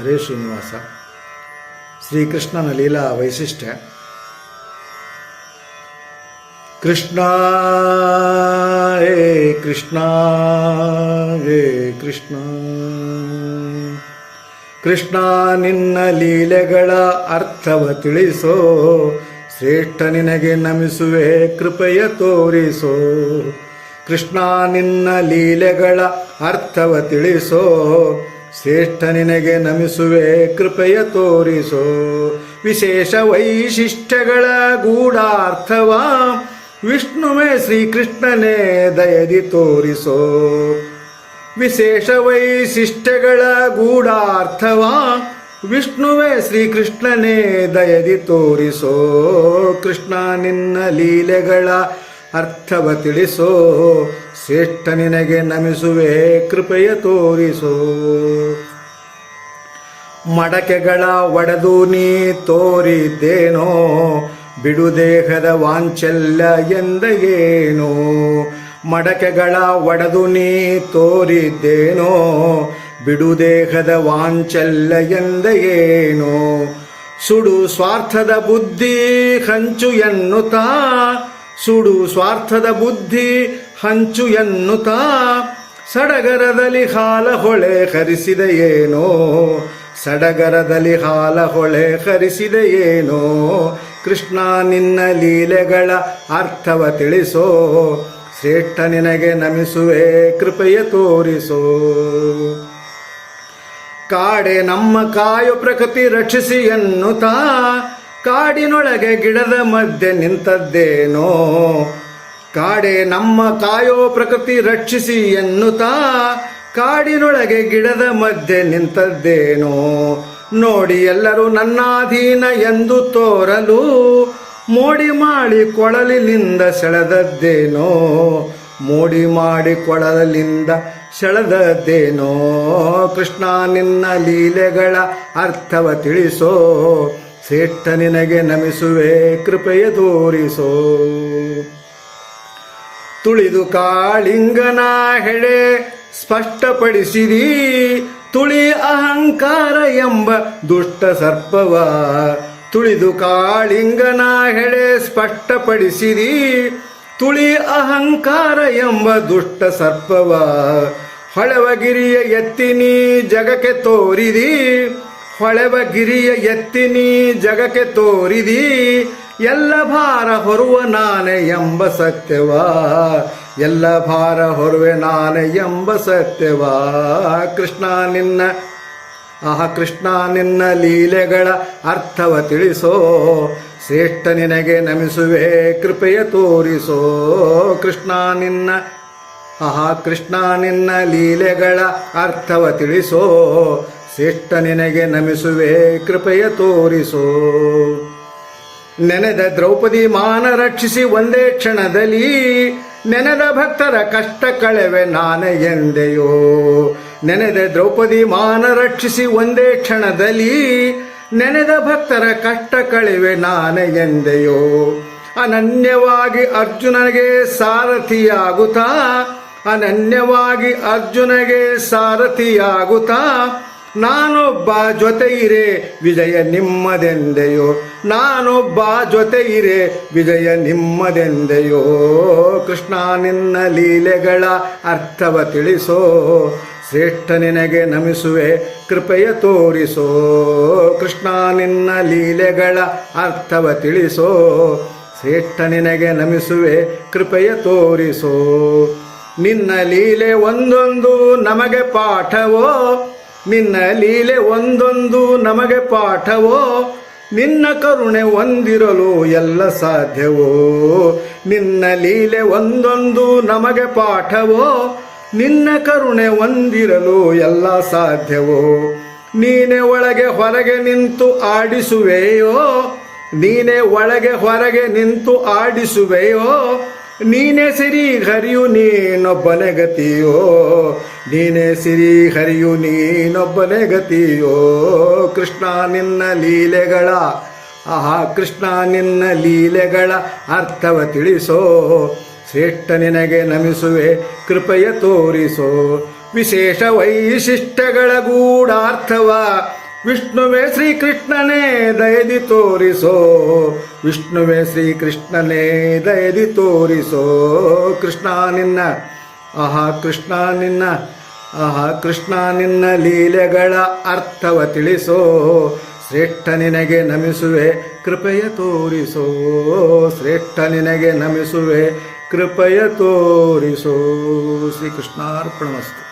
ಹರೇ ಶ್ರೀನಿವಾಸ. ಶ್ರೀಕೃಷ್ಣನ ಲೀಲಾ ವೈಶಿಷ್ಟ್ಯ. ಕೃಷ್ಣ ಏ ಕೃಷ್ಣ ಏ ಕೃಷ್ಣ. ಕೃಷ್ಣ, ನಿನ್ನ ಲೀಲೆಗಳ ಅರ್ಥವ ತಿಳಿಸೋ, ಶ್ರೇಷ್ಠ ನಿನಗೆ ನಮಿಸುವೆ ಕೃಪೆಯ ತೋರಿಸೋ. ಕೃಷ್ಣ, ನಿನ್ನ ಲೀಲೆಗಳ ಅರ್ಥವ ತಿಳಿಸೋ ಶ್ರೇಷ್ಠ ನಿನಗೆ ನಮಿಸುವೆ, ಕೃಪೆಯ ತೋರಿಸೋ. ವಿಶೇಷ ವೈಶಿಷ್ಟ್ಯಗಳ ಗೂಢಾರ್ಥವ, ವಿಷ್ಣುವೇ ಶ್ರೀಕೃಷ್ಣನೇ ದಯದಿ ತೋರಿಸೋ. ವಿಶೇಷ ವೈಶಿಷ್ಟ್ಯಗಳ ಗೂಢಾರ್ಥವ, ವಿಷ್ಣುವೇ ಶ್ರೀಕೃಷ್ಣನೇ ದಯದಿ ತೋರಿಸೋ. ಕೃಷ್ಣ ನಿನ್ನ ಲೀಲೆಗಳ ಅರ್ಥವ ತಿಳಿಸೋ. ಶ್ರೇಷ್ಠ ನಿನಗೆ ನಮಿಸುವೆ, ಕೃಪೆಯ ತೋರಿಸು. ಮಡಕೆಗಳ ಒಡೆದು ನೀ ತೋರಿದ್ದೇನೋ, ಬಿಡುದೇಹದ ವಾಂಚಲ್ಯ ಎಂದ ಏನು ಮಡಕೆಗಳ ಒಡೆದು ನೀ ತೋರಿದ್ದೇನೋ, ಬಿಡುದೇಹದ ವಾಂಚಲ್ಯ ಎಂದ ಏನು ಸುಡು ಸ್ವಾರ್ಥದ ಬುದ್ಧಿ ಹಂಚು ಎನ್ನುತ್ತಾ, ಸುಡು ಸ್ವಾರ್ಥದ ಬುದ್ಧಿ ಹಂಚು ಎನ್ನುತ್ತಾ ಸಡಗರದಲ್ಲಿ ಹಾಲ ಹೊಳೆ ಹರಿಸಿದ ಏನೋ. ಸಡಗರದಲ್ಲಿ ಹಾಲ ಹೊಳೆ ಹರಿಸಿದ ಏನೋ. ಕೃಷ್ಣ ನಿನ್ನ ಲೀಲೆಗಳ ಅರ್ಥವ ತಿಳಿಸೋ. ಶ್ರೇಷ್ಠ ನಿನಗೆ ನಮಿಸುವೆ ಕೃಪೆಯ ತೋರಿಸೋ. ಕಾಡೆ ನಮ್ಮ ಕಾಯು ಪ್ರಕೃತಿ ರಕ್ಷಿಸಿ ಎನ್ನುತ್ತಾ, ಕಾಡಿನೊಳಗೆ ಗಿಡದ ಮಧ್ಯೆ ನಿಂತದ್ದೇನೋ. ಕಾಡೆ ನಮ್ಮ ಕಾಯೋ ಪ್ರಕೃತಿ ರಕ್ಷಿಸಿ ಎನ್ನುತ್ತಾ ಕಾಡಿನೊಳಗೆ ಗಿಡದ ಮಧ್ಯೆ ನಿಂತದ್ದೇನೋ. ನೋಡಿ ಎಲ್ಲರೂ ನನ್ನಾಧೀನ ಎಂದು ತೋರಲು ಮೋಡಿ ಮಾಡಿ ಕೊಳಲಿನಿಂದ ಸೆಳೆದದ್ದೇನೋ. ಮೋಡಿ ಮಾಡಿ ಕೊಳಲಿಂದ ಸೆಳೆದದ್ದೇನೋ. ಕೃಷ್ಣ ನಿನ್ನ ಲೀಲೆಗಳ ಅರ್ಥವ ತಿಳಿಸೋ. ಶ್ರೇಷ್ಠ ನಿನಗೆ ನಮಿಸುವೆ, ಕೃಪೆಯ ತೋರಿಸೋ. ತುಳಿದು ಕಾಳಿಂಗನ ಹೆಡೆ ಸ್ಪಷ್ಟಪಡಿಸಿದಿ. ತುಳಿ ಅಹಂಕಾರ ಎಂಬ ದುಷ್ಟ ಸರ್ಪವ. ತುಳಿದು ಕಾಳಿಂಗನ ಹೆಡೆ ಸ್ಪಷ್ಟಪಡಿಸಿದಿ. ತುಳಿ ಅಹಂಕಾರ ಎಂಬ ದುಷ್ಟ ಸರ್ಪವ. ಹೊಳವಗಿರಿಯ ಎತ್ತಿನಿ ಜಗಕ್ಕೆ ತೋರಿದಿ. ಹೊಳೆವಗಿರಿಯ ಎತ್ತಿನಿ ಜಗಕ್ಕೆ ತೋರಿದಿ. ಎಲ್ಲ ಭಾರ ಹೊರುವ ನಾನೆ ಎಂಬ ಸತ್ಯವ. ಎಲ್ಲ ಭಾರ ಹೊರುವೆ ನಾನೆ ಎಂಬ ಸತ್ಯವ. ಕೃಷ್ಣ ನಿನ್ನ, ಆಹ ಕೃಷ್ಣ ನಿನ್ನ ಲೀಲೆಗಳ ಅರ್ಥವ ತಿಳಿಸೋ. ಶ್ರೇಷ್ಠ ನಿನಗೆ ನಮಿಸುವೆ ಕೃಪೆಯ ತೋರಿಸೋ. ಕೃಷ್ಣ ನಿನ್ನ, ಆಹ ಕೃಷ್ಣ ನಿನ್ನ ಲೀಲೆಗಳ ಅರ್ಥವ ತಿಳಿಸೋ. ಶ್ರೇಷ್ಠ ನಿನಗೆ ನಮಿಸುವೆ ಕೃಪೆಯ ತೋರಿಸೋ. ನೆನೆದ ದ್ರೌಪದಿ ಮಾನ ರಕ್ಷಿಸಿ ಒಂದೇ ಕ್ಷಣದಲ್ಲಿ ನೆನೆದ ಭಕ್ತರ ಕಷ್ಟ ಕಳೆವೆ ನಾನ ಎಂದೆಯೋ. ನೆನೆದ ದ್ರೌಪದಿ ಮಾನ ರಕ್ಷಿಸಿ ಒಂದೇ ಕ್ಷಣದಲ್ಲಿ ನೆನೆದ ಭಕ್ತರ ಕಷ್ಟ ಕಳೆವೆ ನಾನ ಎಂದೆಯೋ. ಅನನ್ಯವಾಗಿ ಅರ್ಜುನನಿಗೆ ಸಾರಥಿಯಾಗುತ್ತಾ, ಅನನ್ಯವಾಗಿ ಅರ್ಜುನಗೆ ಸಾರಥಿಯಾಗುತ್ತಾ ನಾನೊಬ್ಬ ಜೊತೆ ಇರೆ ವಿಜಯ ನಿಮ್ಮದೆಂದೆಯೋ? ನಾನೊಬ್ಬ ಜೊತೆ ಇರೆ ವಿಜಯ ನಿಮ್ಮದೆಂದೆಯೋ? ಕೃಷ್ಣ ನಿನ್ನ ಲೀಲೆಗಳ ಅರ್ಥವ ತಿಳಿಸೋ? ಶ್ರೇಷ್ಠ ನಿನಗೆ ನಮಿಸುವೆ, ಕೃಪೆಯ ತೋರಿಸೋ? ಕೃಷ್ಣ ನಿನ್ನ ಲೀಲೆಗಳ ಅರ್ಥವ ತಿಳಿಸೋ? ಶ್ರೇಷ್ಠ ನಿನಗೆ ನಮಿಸುವೆ, ಕೃಪೆಯ ತೋರಿಸೋ? ನಿನ್ನ ಲೀಲೆ ಒಂದೊಂದು ನಮಗೆ ಪಾಠವೋ? ನಿನ್ನ ಲೀಲೆ ಒಂದೊಂದು ನಮಗೆ ಪಾಠವೋ? ನಿನ್ನ ಕರುಣೆ ಒಂದಿರಲು ಎಲ್ಲ ಸಾಧ್ಯವೋ? ನಿನ್ನ ಲೀಲೆ ಒಂದೊಂದು ನಮಗೆ ಪಾಠವೋ? ನಿನ್ನ ಕರುಣೆ ಒಂದಿರಲು ಎಲ್ಲ ಸಾಧ್ಯವೋ? ನೀನೆ ಒಳಗೆ ಹೊರಗೆ ನಿಂತು ಆಡಿಸುವೆಯೋ? ನೀನೆ ಒಳಗೆ ಹೊರಗೆ ನಿಂತು ಆಡಿಸುವೆಯೋ? ನೀನೆ ಸಿರಿ ಹರಿಯು ನೀನೊಬ್ಬನೇ ಗತಿಯೋ. ನೀನೆ ಸಿರಿ ಹರಿಯು ನೀನೊಬ್ಬನೇ ಗತಿಯೋ. ಕೃಷ್ಣ ನಿನ್ನ ಲೀಲೆಗಳ, ಆಹಾ, ಕೃಷ್ಣ ನಿನ್ನ ಲೀಲೆಗಳ ಅರ್ಥವ ತಿಳಿಸೋ. ಶ್ರೇಷ್ಠ ನಿನಗೆ ನಮಿಸುವೆ, ಕೃಪೆಯ ತೋರಿಸೋ. ವಿಶೇಷ ವೈಶಿಷ್ಟ್ಯಗಳ ಗೂಢಾರ್ಥವ ವಿಷ್ಣುವೇ ಶ್ರೀಕೃಷ್ಣನೇ, ದಯದಿ ತೋರಿಸೋ. ವಿಷ್ಣುವೇ ಶ್ರೀಕೃಷ್ಣನೇ, ದಯದಿ ತೋರಿಸೋ. ಕೃಷ್ಣ ನಿನ್ನ, ಆಹಾ ಕೃಷ್ಣ ನಿನ್ನ, ಆಹಾ ಕೃಷ್ಣ ನಿನ್ನ ಲೀಲೆಗಳ ಅರ್ಥವ ತಿಳಿಸೋ. ಶ್ರೇಷ್ಠ ನಿನಗೆ ನಮಿಸುವೆ, ಕೃಪೆಯ ತೋರಿಸೋ. ಶ್ರೇಷ್ಠ ನಿನಗೆ ನಮಿಸುವೆ, ಕೃಪೆಯ ತೋರಿಸೋ. ಶ್ರೀಕೃಷ್ಣಾರ್ಪಣಮಸ್ತು.